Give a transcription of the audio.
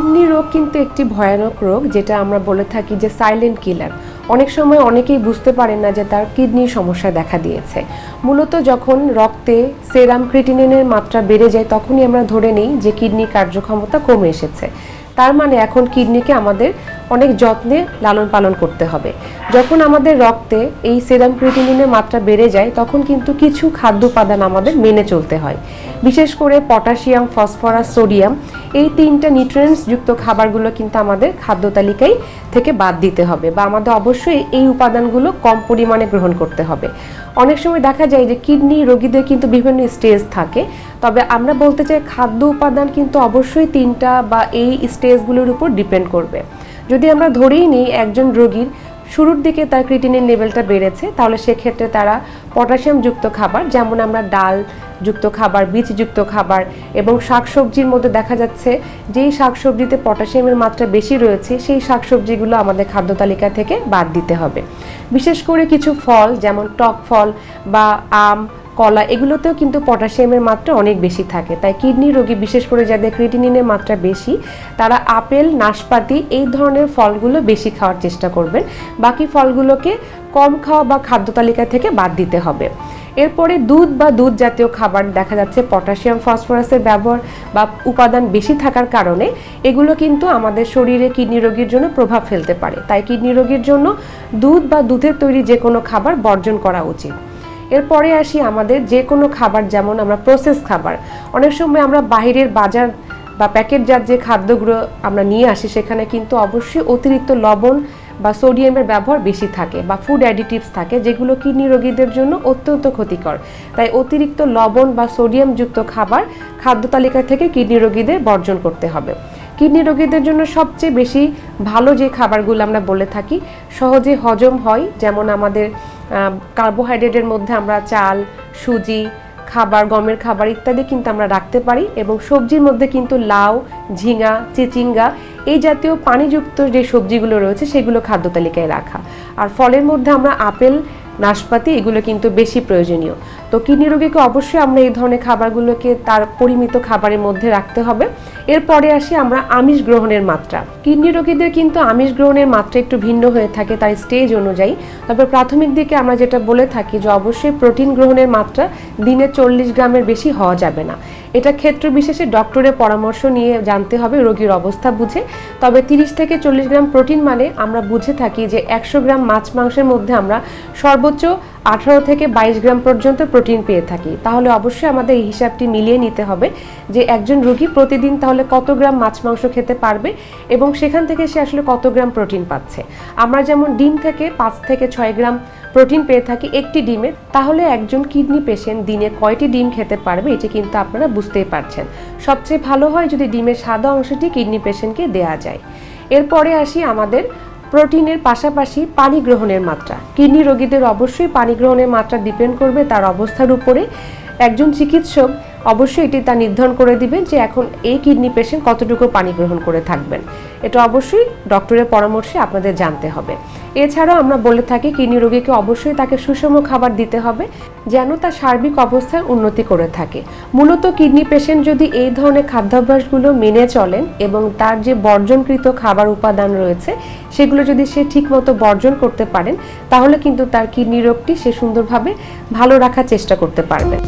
Kidney রোগ কিন্তু একটি ভয়ানক রোগ, যেটা আমরা বলে থাকি যে সাইলেন্ট কিলার অনেক সময় অনেকেই বুঝতে পারেন না যে তার কিডনির সমস্যা দেখা দিয়েছে। মূলত যখন রক্তে সেরাম ক্রিটিনিনের মাত্রা বেড়ে যায়, তখনই আমরা ধরে নিই যে কিডনির কার্যক্ষমতা কমে এসেছে। তার মানে এখন কিডনিকে আমাদের অনেক যত্নে লালন পালন করতে হবে। যখন আমাদের রক্তে এই সেরাম ক্রিটিনিনের মাত্রা বেড়ে যায়, তখন কিন্তু কিছু খাদ্য উপাদান আমাদের মেনে চলতে হয়। বিশেষ করে পটাশিয়াম, ফসফরাস, সোডিয়াম এই তিনটা নিউট্রিয়েন্টস যুক্ত খাবারগুলো কিন্তু আমাদের খাদ্য তালিকায় থেকে বাদ দিতে হবে বা আমাদের অবশ্যই এই উপাদানগুলো কম পরিমাণে গ্রহণ করতে হবে। অনেক সময় দেখা যায় যে কিডনি রোগীদের কিন্তু বিভিন্ন স্টেজ থাকে, তবে আমরা বলতে চাই খাদ্য উপাদান কিন্তু অবশ্যই তিনটা বা এই স্টেজগুলোর উপর ডিপেন্ড করবে। যদি আমরা ধরেই নিই একজন রোগীর শুরুর দিকে তার ক্রিটিনের লেভেলটা বেড়েছে, তাহলে সেক্ষেত্রে তারা পটাশিয়ামযুক্ত খাবার, যেমন আমরা ডাল যুক্ত খাবার বীজযুক্ত খাবার এবং শাকসবজির মধ্যে দেখা যাচ্ছে যেই শাকসবজিতে পটাশিয়ামের মাত্রা বেশি রয়েছে, সেই শাকসবজিগুলো আমাদের খাদ্য তালিকা থেকে বাদ দিতে হবে। বিশেষ করে কিছু ফল, যেমন টক ফল বা আম কলা এগুলোতেও কিন্তু পটাশিয়ামের মাত্রা অনেক বেশি থাকে। তাই কিডনি রোগী, বিশেষ করে যাদের ক্রিটিনিনের মাত্রা বেশি, তারা আপেল, নাশপাতি এই ধরনের ফলগুলো বেশি খাওয়ার চেষ্টা করবেন। বাকি ফলগুলোকে কম খাওয়া বা খাদ্য তালিকা থেকে বাদ দিতে হবে। এরপরে দুধ বা দুধ জাতীয় খাবার দেখা যাচ্ছে পটাশিয়াম, ফসফরাসের ব্যবহার বা উপাদান বেশি থাকার কারণে এগুলো কিন্তু আমাদের শরীরে কিডনি রোগীর জন্য প্রভাব ফেলতে পারে। তাই কিডনি রোগীর জন্য দুধ বা দুধের তৈরি যে কোনো খাবার বর্জন করা উচিত। এরপরে আসি আমাদের যে কোনো খাবার, যেমন আমরা প্রসেস খাবার। অনেক সময় আমরা বাইরের বাজার বা প্যাকেটজাত যে খাদ্যগুলো আমরা নিয়ে আসি, সেখানে কিন্তু অবশ্যই অতিরিক্ত লবণ বা সোডিয়ামের ব্যবহার বেশি থাকে বা ফুড অ্যাডিটিভস থাকে, যেগুলো কিডনি রোগীদের জন্য অত্যন্ত ক্ষতিকর। তাই অতিরিক্ত লবণ বা সোডিয়ামযুক্ত খাবার খাদ্য তালিকা থেকে কিডনি রোগীদের বর্জন করতে হবে। কিডনি রোগীদের জন্য সবচেয়ে বেশি ভালো যে খাবারগুলো আমরা বলে থাকি, সহজে হজম হয়, যেমন আমাদের কার্বোহাইড্রেটের মধ্যে আমরা চাল, সুজি, খাবার, গমের খাবার ইত্যাদি কিন্তু আমরা রাখতে পারি এবং সবজির মধ্যে কিন্তু লাউ, ঝিঙা, চিচিঙ্গা এই জাতীয় পানিযুক্ত যে সবজিগুলো রয়েছে সেগুলো খাদ্য তালিকায় রাখা। আর ফলের মধ্যে আমরা আপেল, নাশপাতি এগুলো কিন্তু বেশি প্রয়োজনীয়। তো কিডনি রোগীকে অবশ্যই আমরা এই ধরনের খাবারগুলোকে তার পরিমিত খাবারের মধ্যে রাখতে হবে। এরপরে আসি আমরা আমিষ গ্রহণের মাত্রা। কিডনি রোগীদের কিন্তু আমিষ গ্রহণের মাত্রা একটু ভিন্ন হয়ে থাকে তার স্টেজ অনুযায়ী। তবে প্রাথমিক দিকে আমরা যেটা বলে থাকি যে অবশ্যই প্রোটিন গ্রহণের মাত্রা দিনে চল্লিশ গ্রামের বেশি হওয়া যাবে না। এটা ক্ষেত্র বিশেষে ডক্টরের পরামর্শ নিয়ে জানতে হবে, রোগীর অবস্থা বুঝে। তবে তিরিশ থেকে চল্লিশ গ্রাম প্রোটিন মানে আমরা বুঝে থাকি যে একশো গ্রাম মাছ মাংসের মধ্যে আমরা সর্বোচ্চ আঠারো থেকে বাইশ গ্রাম পর্যন্ত প্রোটিন পেয়ে থাকি। তাহলে অবশ্যই আমাদের এই হিসাবটি মিলিয়ে নিতে হবে যে একজন রোগী প্রতিদিন তাহলে কত গ্রাম মাছ মাংস খেতে পারবে এবং সেখান থেকে সে আসলে কত গ্রাম প্রোটিন পাচ্ছে। আমরা যেমন ডিম থেকে পাঁচ থেকে ছয় গ্রাম প্রোটিন পেয়ে থাকি একটি ডিমে, তাহলে একজন কিডনি পেশেন্ট দিনে কয়টি ডিম খেতে পারবে, এটি কিন্তু আপনারা বুঝতেই পারছেন। সবচেয়ে ভালো হয় যদি ডিমের সাদা অংশটি কিডনি পেশেন্টকে দেওয়া যায়। এরপরে আসি আমাদের প্রোটিনের পাশাপাশি পানি গ্রহণের মাত্রা। কিডনি রোগীদের অবশ্যই পানি গ্রহণের মাত্রা ডিপেন্ড করবে তার অবস্থার উপরে। একজন চিকিৎসক অবশ্যই এটি তা নির্ধারণ করে দিবেন যে এখন এই কিডনি পেশেন্ট কতটুকু পানি গ্রহণ করে থাকবেন। এটা অবশ্যই ডক্টরের পরামর্শে আপনাদের জানতে হবে। এছাড়াও আমরা বলে থাকি, কিডনি রোগীকে অবশ্যই তাকে সুষম খাবার দিতে হবে, যেন তার সার্বিক অবস্থার উন্নতি করে থাকে। মূলত কিডনি পেশেন্ট যদি এই ধরনের খাদ্যাভ্যাসগুলো মেনে চলেন এবং তার যে বর্জনকৃত খাবার উপাদান রয়েছে, সেগুলো যদি সে ঠিকমতো বর্জন করতে পারেন, তাহলে কিন্তু তার কিডনি রোগটি সে সুন্দরভাবে ভালো রাখার চেষ্টা করতে পারবে।